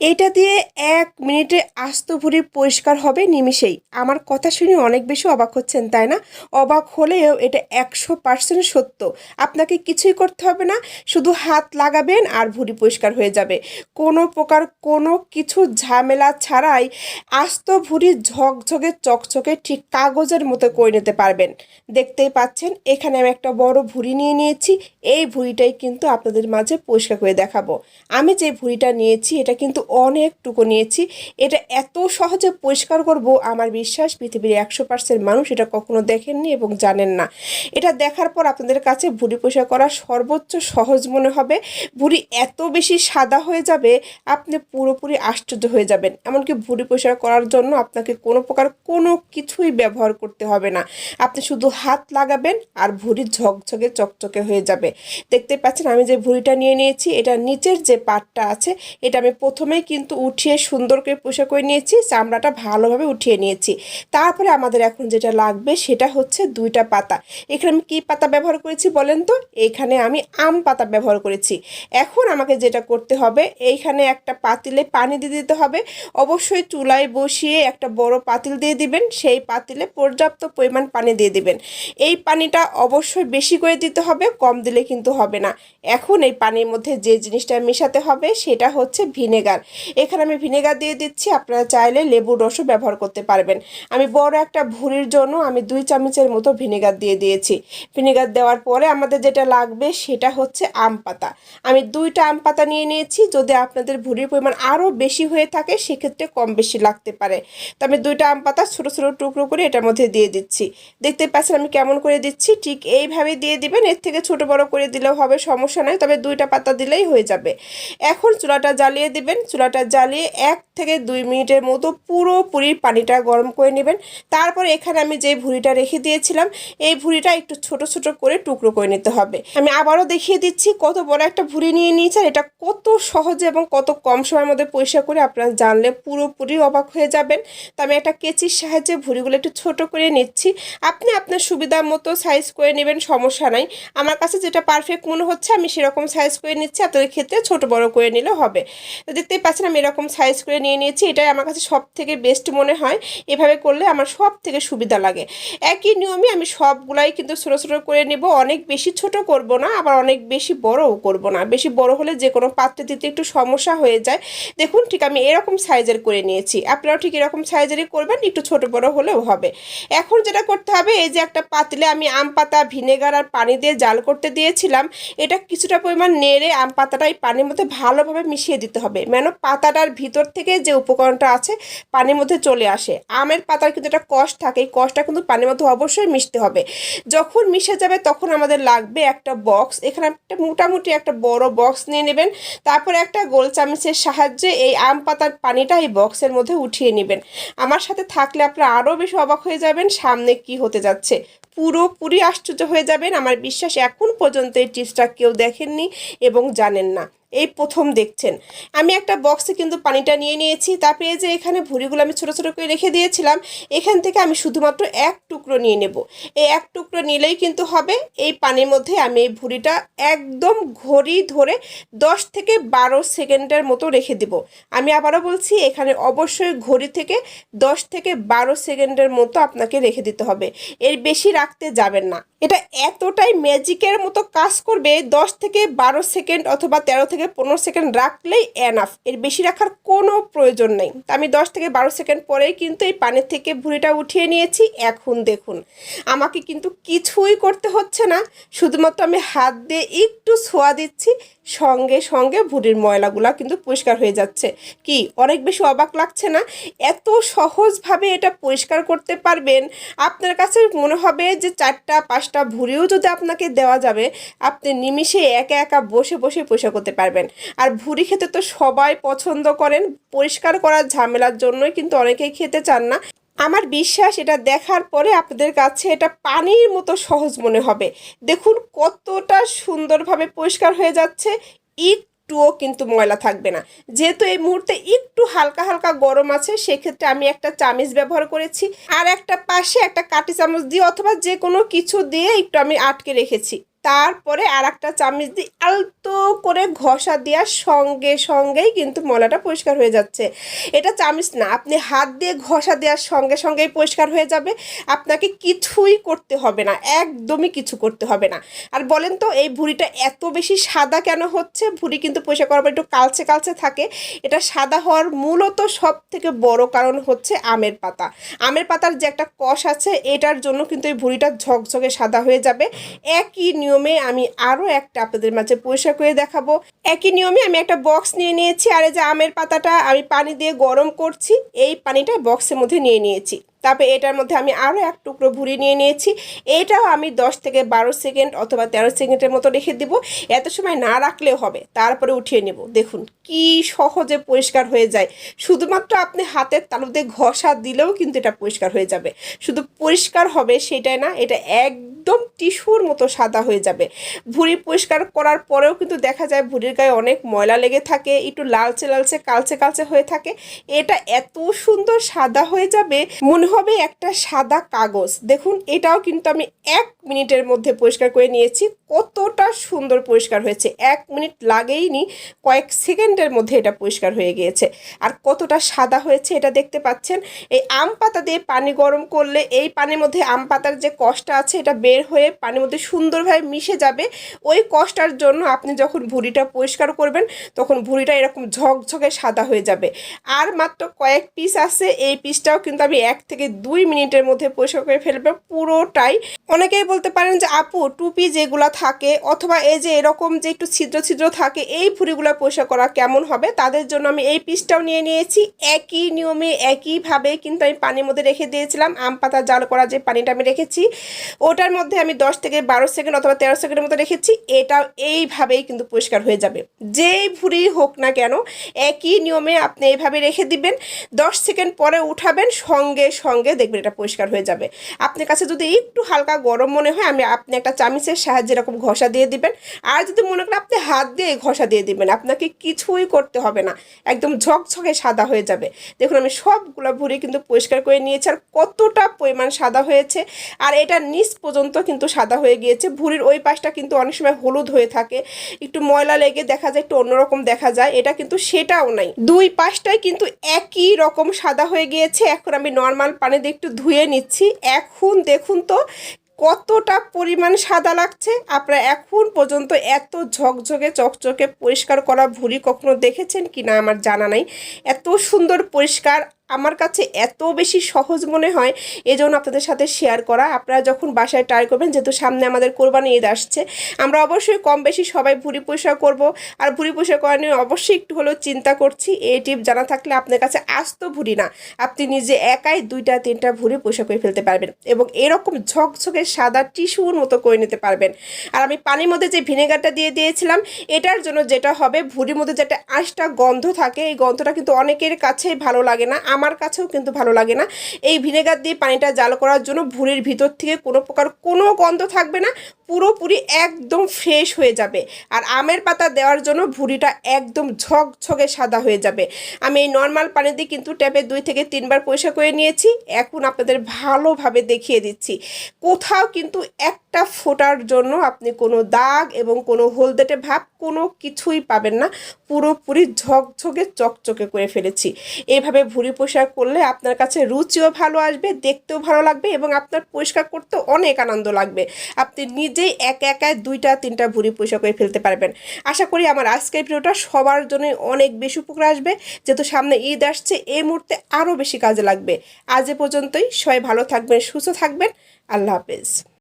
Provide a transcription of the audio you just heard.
এটা দিয়ে এক মিনিটে আস্ত ভুঁড়ি পরিষ্কার হবে নিমিষেই। আমার কথা শুনে অনেক বেশি অবাক হচ্ছেন, তাই না? অবাক হলেও এটা একশো পার্সেন্ট সত্য। আপনাকে কিছুই করতে হবে না, শুধু হাত লাগাবেন আর ভুঁড়ি পরিষ্কার হয়ে যাবে। কোনো প্রকার কোনো কিছু ঝামেলা ছাড়াই আস্ত ভুঁড়ি ঝকঝকে চকচকে ঠিক কাগজের মতো করে নিতে পারবেন। দেখতেই পাচ্ছেন, এখানে আমি একটা বড় ভুঁড়ি নিয়ে নিয়েছি। এই ভুঁড়িটাই কিন্তু আপনাদের মাঝে পরিষ্কার করে দেখাবো। আমি যে ভুঁড়িটা নিয়েছি, এটা কিন্তু অনেকটুকু নিয়েছি। এটা এত সহজে পরিষ্কার করব, আমার বিশ্বাস পৃথিবীর একশো পার্সেন্ট মানুষ এটা কখনো দেখেননি এবং জানেন না। এটা দেখার পর আপনাদের কাছে ভুঁড়ি পরিষ্কার করা সর্বোচ্চ সহজ মনে হবে। ভুঁড়ি এত বেশি সাদা হয়ে যাবে, আপনি পুরোপুরি আশ্চর্য হয়ে যাবেন। এমনকি ভুঁড়ি পরিষ্কার করার জন্য আপনাকে কোনো প্রকার কোনো কিছুই ব্যবহার করতে হবে না। আপনি শুধু হাত লাগাবেন আর ভুঁড়ি ঝকঝকে চকচকে হয়ে যাবে। দেখতে পাচ্ছেন আমি যে ভুঁড়িটা নিয়ে নিয়েছি এটা নিচের যে পাটটা আছে, এটা আমি প্রথমেই কিন্তু উঠিয়ে সুন্দর করে পোষা করে নিয়েছি, চামড়াটা ভালোভাবে উঠিয়ে নিয়েছি। তারপরে আমাদের এখন যেটা লাগবে সেটা হচ্ছে দুইটা পাতা। এখানে আমি কী পাতা ব্যবহার করেছি বলেন তো? এইখানে আমি আম পাতা ব্যবহার করেছি। এখন আমাকে যেটা করতে হবে, এইখানে একটা পাতিলে পানি দিয়ে দিতে হবে। অবশ্যই চুলায় বসিয়ে একটা বড় পাতিল দিয়ে দিবেন, সেই পাতিলে পর্যাপ্ত পরিমাণ পানি দিয়ে দিবেন। এই পানিটা অবশ্যই বেশি করে দিতে হবে, কম দিলে কিন্তু হবে না। এখন এই পানির মধ্যে যে জিনিসটা মেশাতে হবে, সেটা হচ্ছে ভিনেগার। এখানে আমি ভিনেগার দিয়ে দিচ্ছি, আপনারা চাইলে লেবুর রসও ব্যবহার করতে পারবেন। আমি বড় একটা ভুঁড়ির জন্য আমি দুই চামচের মতো ভিনেগার দিয়ে দিয়েছি। ভিনেগার দেওয়ার পরে আমাদের যেটা লাগবে সেটা হচ্ছে আম পাতা। আমি দুইটা আম পাতা নিয়ে নিয়েছি, যদি আপনাদের ভুঁড়ির পরিমাণ আরও বেশি হয়ে থাকে, সেক্ষেত্রে কম বেশি লাগতে পারে। তো আমি দুইটা আম পাতা ছোটো ছোটো টুকরো করে এটার মধ্যে দিয়ে দিচ্ছি। দেখতে পাচ্ছেন আমি কেমন করে দিচ্ছি, ঠিক এইভাবে দিয়ে দিবেন, এর থেকে ছোট বড় করে দিলেও হবে, সমস্যা নাই, তবে দুইটা পাতা দিলেই হয়ে যাবে। এখন চুলাটা জ্বালিয়ে দিবেন চুলাটা জ্বালিয়ে এক থেকে দুই মিনিটের মতো পুরোপুরি পানিটা গরম করে নেবেন। তারপর এখানে আমি যে ভুঁড়িটা রেখে দিয়েছিলাম, এই ভুঁড়িটা একটু ছোট ছোট করে টুকরো করে নিতে হবে। আমি আবারও দেখিয়ে দিচ্ছি কত বড় একটা ভুঁড়ি নিয়ে নিয়েছেন। এটা কত সহজে এবং কত কম সময়ের মধ্যে পরিষ্কার করে আপনারা জানলে পুরোপুরি অবাক হয়ে যাবেন। তো আমি একটা কেচির সাহায্যে ভুঁড়িগুলো একটু ছোট করে নিচ্ছি। আপনি আপনার সুবিধা মতো সাইজ করে নেবেন, সমস্যা নাই। আমার কাছে যেটা পারফেক্ট মনে হচ্ছে, আমি সেরকম সাইজ করে নিচ্ছি। আপনাদের ক্ষেত্রে ছোট বড় করে নিলে হবে। তো দেখতেই পাচ্ছেন আমি এরকম সাইজ করে নিয়ে নিয়েছি, এটাই আমার কাছে সব থেকে বেস্ট মনে হয়। এভাবে করলে আমার সব থেকে সুবিধা লাগে। একই নিয়মে আমি সবগুলাই কিন্তু ছোটো ছোটো করে নেব। অনেক বেশি ছোট করব না, আবার অনেক বেশি বড়ও করব না। বেশি বড় হলে যে কোনো পাত্রে দিতে একটু সমস্যা হয়ে যায়। দেখুন, ঠিক আমি এরকম সাইজের করে নিয়েছি। আপনারাও ঠিক এরকম সাইজেরই করবেন, একটু ছোট বড় হলেও হবে। এখন যেটা করতে হবে, এই যে একটা পাতিলে আমি আম পাতা ভিনেগার আর পানি দিয়ে জাল করতে দিয়েছিলাম, এটা কিছুটা পরিমাণ নেড়ে আম পাতাটা এই পানির মধ্যে ভালোভাবে মিশিয়ে দিতে হবে। মেন পাতাটার ভিতর থেকে যে উপকরণটা আছে, পানির মধ্যে চলে আসে। আমের পাতার কিন্তু একটা কষ থাকে, এই কষটা কিন্তু পানির মধ্যে অবশ্যই মিশতে হবে। যখন মিশে যাবে তখন আমাদের লাগবে একটা বক্স, এখানে একটা মোটামুটি একটা বড় বক্স নিয়ে নেবেন, তারপরে একটা গোল চামচের সাহায্যে এই আম পাতার পানিটা এই বক্সের মধ্যে উঠিয়ে নেবেন। আমার সাথে থাকলে আপনারা আরও বেশি অবাক হয়ে যাবেন, সামনে কি হতে যাচ্ছে। পুরোপুরি আশ্চর্য হয়ে যাবেন, আমার বিশ্বাস এখন পর্যন্ত এই টিপসটা কেউ দেখেননি এবং জানেন না। এই প্রথম দেখছেন। আমি একটা বক্সে কিন্তু পানিটা নিয়ে নিয়েছি, তারপরে যে এখানে ভুড়িগুলো আমি ছোটো ছোটো করে রেখে দিয়েছিলাম, এখান থেকে আমি শুধুমাত্র এক টুকরো নিয়ে নেব। এই এক টুকরো নিলেই কিন্তু হবে, এই পানির মধ্যে আমি এই ভুড়িটা একদম ঘড়ি ধরে দশ থেকে বারো সেকেন্ডের মতো রেখে দিব। আমি আবারও বলছি, এখানে অবশ্যই ঘড়ি থেকে দশ থেকে বারো সেকেন্ডের মতো আপনাকে রেখে দিতে হবে। এর বেশি রাখতে যাবেন না। এটা এতটাই ম্যাজিকের মতো কাজ করবে, দশ থেকে বারো সেকেন্ড অথবা তেরো থেকে পনেরো সেকেন্ড রাখলেই অ্যানাফ এর বেশি রাখার কোনো প্রয়োজন নেই। তা আমি দশ থেকে বারো সেকেন্ড পরেই কিন্তু এই পানের থেকে ভুঁড়িটা উঠিয়ে নিয়েছি। এখন দেখুন, আমাকে কিন্তু কিছুই করতে হচ্ছে না। শুধুমাত্র আমি হাত দিয়ে একটু ছোঁয়া দিচ্ছি। সঙ্গে সঙ্গে ভুঁড়ির ময়লাগুলা কিন্তু পরিষ্কার হয়ে যাচ্ছে। কি, অনেক বেশি অবাক লাগছে না? এত সহজভাবে এটা পরিষ্কার করতে পারবেন? আপনার কাছে মনে হবে যে চারটা, পাঁচটা ভুঁড়িও যদি আপনাকে দেওয়া যাবে, আপনি নিমিষে একা একা বসে বসে পরিষ্কার করতে পারবেন। আর ভুঁড়ি খেতে তো সবাই পছন্দ করেন। পরিষ্কার করার ঝামেলার জন্যই কিন্তু অনেকেই খেতে চান না। আমার বিশ্বাস এটা দেখার পরে আপনাদের কাছে এটা পানির মতো সহজ মনে হবে। দেখুন কতটা সুন্দরভাবে পরিষ্কার হয়ে যাচ্ছে, একটুও কিন্তু ময়লা থাকবে না। যেহেতু এই মুহূর্তে একটু হালকা হালকা গরম আছে, সেক্ষেত্রে আমি একটা চামিচ ব্যবহার করেছি। আর একটা পাশে একটা কাটি চামচ দিয়ে অথবা যে কোনো কিছু দিয়ে একটু আমি আটকে রেখেছি। তারপরে আর একটা চামচ দিয়ে আলতো করে ঘষা দেওয়ার সঙ্গে সঙ্গেই কিন্তু মলাটা পরিষ্কার হয়ে যাচ্ছে। এটা চামচ না, আপনি হাত দিয়ে ঘষা দেওয়ার সঙ্গে সঙ্গেই পরিষ্কার হয়ে যাবে। আপনাকে কিছুই করতে হবে না, একদমই কিছু করতে হবে না। আর বলেন তো, এই ভুঁড়িটা এত বেশি সাদা কেন হচ্ছে? ভুঁড়ি কিন্তু পরিষ্কার করার পর একটু কালচে কালচে থাকে। এটা সাদা হওয়ার মূলত সব থেকে বড় কারণ হচ্ছে আমের পাতা। আমের পাতার যে একটা কষ আছে, এটার জন্য কিন্তু এই ভুঁড়িটা ঝকঝকে সাদা হয়ে যাবে। একই নিয়মে আমি আরও একটা আপনাদের মাঝে পরিষ্কার করে দেখাবো। একই নিয়মে আমি একটা বক্স নিয়ে নিয়েছি, আর এই যে আমের পাতাটা আমি পানি দিয়ে গরম করছি, এই পানিটা বক্সের মধ্যে নিয়ে নিয়েছি। তারপরে এটার মধ্যে আমি আরও এক টুকরো ভুড়ি নিয়ে নিয়েছি। এটাও আমি দশ থেকে বারো সেকেন্ড অথবা তেরো সেকেন্ডের মতো রেখে দিব। এত সময় না রাখলেও হবে, তারপরে উঠিয়ে নেব। দেখুন, কি সহজে পরিষ্কার হয়ে যায়। শুধুমাত্র আপনি হাতের তালুতে ঘষা দিলেও কিন্তু এটা পরিষ্কার হয়ে যাবে। শুধু পরিষ্কার হবে সেটাই না, এটা একদম টিস্যুর মতো সাদা হয়ে যাবে। ভুঁড়ি পরিষ্কার করার পরেও কিন্তু দেখা যায় ভুঁড়ির গায়ে অনেক ময়লা লেগে থাকে, একটু লালচে লালচে, কালচে কালচে হয়ে থাকে। এটা এত সুন্দর সাদা হয়ে যাবে, মনে হবে একটা সাদা কাগজ। দেখুন এটাও কিন্তু আমি এক মিনিটের মধ্যে পরিষ্কার করে নিয়েছি। কতটা সুন্দর পরিষ্কার হয়েছে। এক মিনিট লাগেইনি, কয়েক সেকেন্ডের মধ্যে এটা পরিষ্কার হয়ে গিয়েছে। আর কতটা সাদা হয়েছে এটা দেখতে পাচ্ছেন? এই আম পাতা দিয়ে পানি গরম করলে এই পানির মধ্যে আম পাতার যে কষটা আছে এটা বের হয়ে পানির মধ্যে সুন্দরভাবে মিশে যাবে। ওই কষ্টার জন্য আপনি যখন ভুঁড়িটা পরিষ্কার করবেন, তখন ভুঁড়িটা এরকম ঝকঝকে সাদা হয়ে যাবে। আর মাত্র কয়েক পিস আছে, এই পিসটাও কিন্তু আমি এক থেকে দুই মিনিটের মধ্যে পরিষ্কার করে ফেলবে পুরোটাই। অনেকেই বলতে পারেন যে, আপু, টুপি যেগুলা থাকে অথবা এই যে এরকম যে একটু ছিদ্র ছিদ্র থাকে, এই ভুঁড়িগুলো পরিষ্কার করা কেমন হবে? তাদের জন্য আমি এই পিসটাও নিয়ে নিয়েছি। একই নিয়মে, একইভাবে কিন্তু আমি পানির মধ্যে রেখে দিয়েছিলাম। আম পাতা জাল করা যে পানিটা আমি রেখেছি, ওটার মধ্যে আমি দশ থেকে বারো সেকেন্ড অথবা তেরো সেকেন্ডের মতো রেখেছি। এটাও এইভাবেই কিন্তু পরিষ্কার হয়ে যাবে। যেই ভুঁড়ি হোক না কেন, একই নিয়মে আপনি এইভাবে রেখে দিবেন। দশ সেকেন্ড পরে উঠাবেন, সঙ্গে সঙ্গে দেখবেন এটা পরিষ্কার হয়ে যাবে। আপনার কাছে যদি একটু হালকা গরম মনে হয় আমি আপনি একটা চামিচের সাহায্যে এরকম ঘষা দিয়ে দিবেন। আর যদি মনে করেন আপনি হাত দিয়ে ঘষা দিয়ে দিবেন, আপনাকে কিছুই করতে হবে না। একদম ঝকঝকে সাদা হয়ে যাবে। দেখুন, আমি সবগুলো ভুঁড়ি কিন্তু পরিষ্কার করে নিয়েছি, আর কতটা পরিমাণ সাদা হয়েছে। আর এটা নিচ পর্যন্ত কিন্তু সাদা হয়ে গিয়েছে। ভুঁড়ির ওই পাশটা কিন্তু অনেক সময় হলুদ হয়ে থাকে। একটু ময়লা লেগে দেখা যায়, একটু অন্যরকম দেখা যায়। এটা কিন্তু সেটাও নাই। দুই পাশটাই কিন্তু একই রকম সাদা হয়ে গিয়েছে। এখন আমি নর্মাল পানি দিয়ে একটু ধুয়ে নিচ্ছি। এখন দেখুন তো কতটা পরিমাণ সাদা লাগছে? আপনারা এখন পর্যন্ত এত ঝকঝকে, চকচকে পরিষ্কার করা ভুড়ি কখনো দেখেছেন কি না আমার জানা নাই। এত সুন্দর পরিষ্কার আমার কাছে এত বেশি সহজ মনে হয় এজন্য আপনাদের সাথে শেয়ার করা। আপনারা যখন বাসায় ট্রাই করবেন, যেহেতু সামনে আমাদের কোরবানি ঈদ আসছে, আমরা অবশ্যই কম বেশি সবাই ভুঁড়ি পরিষ্কার করব। আর ভুঁড়ি পরিষ্কার করা নিয়ে অবশ্যই একটু হলেও চিন্তা করছি। এই টিপ জানা থাকলে আপনার কাছে আস্ত ভুঁড়ি না। আপনি নিজে একাই দুইটা, তিনটা ভুঁড়ি পরিষ্কার করে ফেলতে পারবেন এবং এরকম ঝকঝকে সাদা টিস্যুর মতো করে নিতে পারবেন। আর আমি পানির মধ্যে যে ভিনেগারটা দিয়ে দিয়েছিলাম, এটার জন্য যেটা হবে, ভুঁড়ির মধ্যে যেটা আঁশটা গন্ধ থাকে, এই গন্ধটা কিন্তু অনেকের কাছেই ভালো লাগে না। আমার কাছেও কিন্তু ভালো লাগে না। এই ভিনেগার দিয়ে পানিটা জাল করার জন্য ভুঁড়ির ভিতর থেকে কোনো প্রকার কোনো গন্ধ থাকবে না। পুরোপুরি একদম ফ্রেশ হয়ে যাবে। আর আমের পাতা দেওয়ার জন্য ভুঁড়িটা একদম ঝকঝকে সাদা হয়ে যাবে। আমি এই নর্মাল পানি দিয়ে কিন্তু ট্যাপে দুই থেকে তিনবার পয়সা করে নিয়েছি। এখন আপনাদের ভালোভাবে দেখিয়ে দিচ্ছি। কোথাও কিন্তু একটা ফোটার জন্য আপনি কোনো দাগ এবং কোনো হলদেটে ভাব কোনো কিছুই পাবেন না। পুরোপুরি ঝকঝকে, চকচকে করে ফেলেছি। এইভাবে ভুঁড়ি পরিষ্কার করলে আপনার কাছে রুচিও ভালো আসবে, দেখতেও ভালো লাগবে এবং আপনার পরিষ্কার করতে অনেক আনন্দ লাগবে। আপনি নিজেই এক একায় দুইটা, তিনটা ভুঁড়ি পয়সা করে ফেলতে পারবেন। আশা করি আমার আজকের ভিডিওটা সবার জন্যই অনেক বেশি উপকার আসবে। যেহেতু সামনে ঈদ আসছে, এই মুহূর্তে আরও বেশি কাজে লাগবে। আজ এ পর্যন্তই। সবাই ভালো থাকবেন, সুস্থ থাকবেন। আল্লাহ হাফেজ।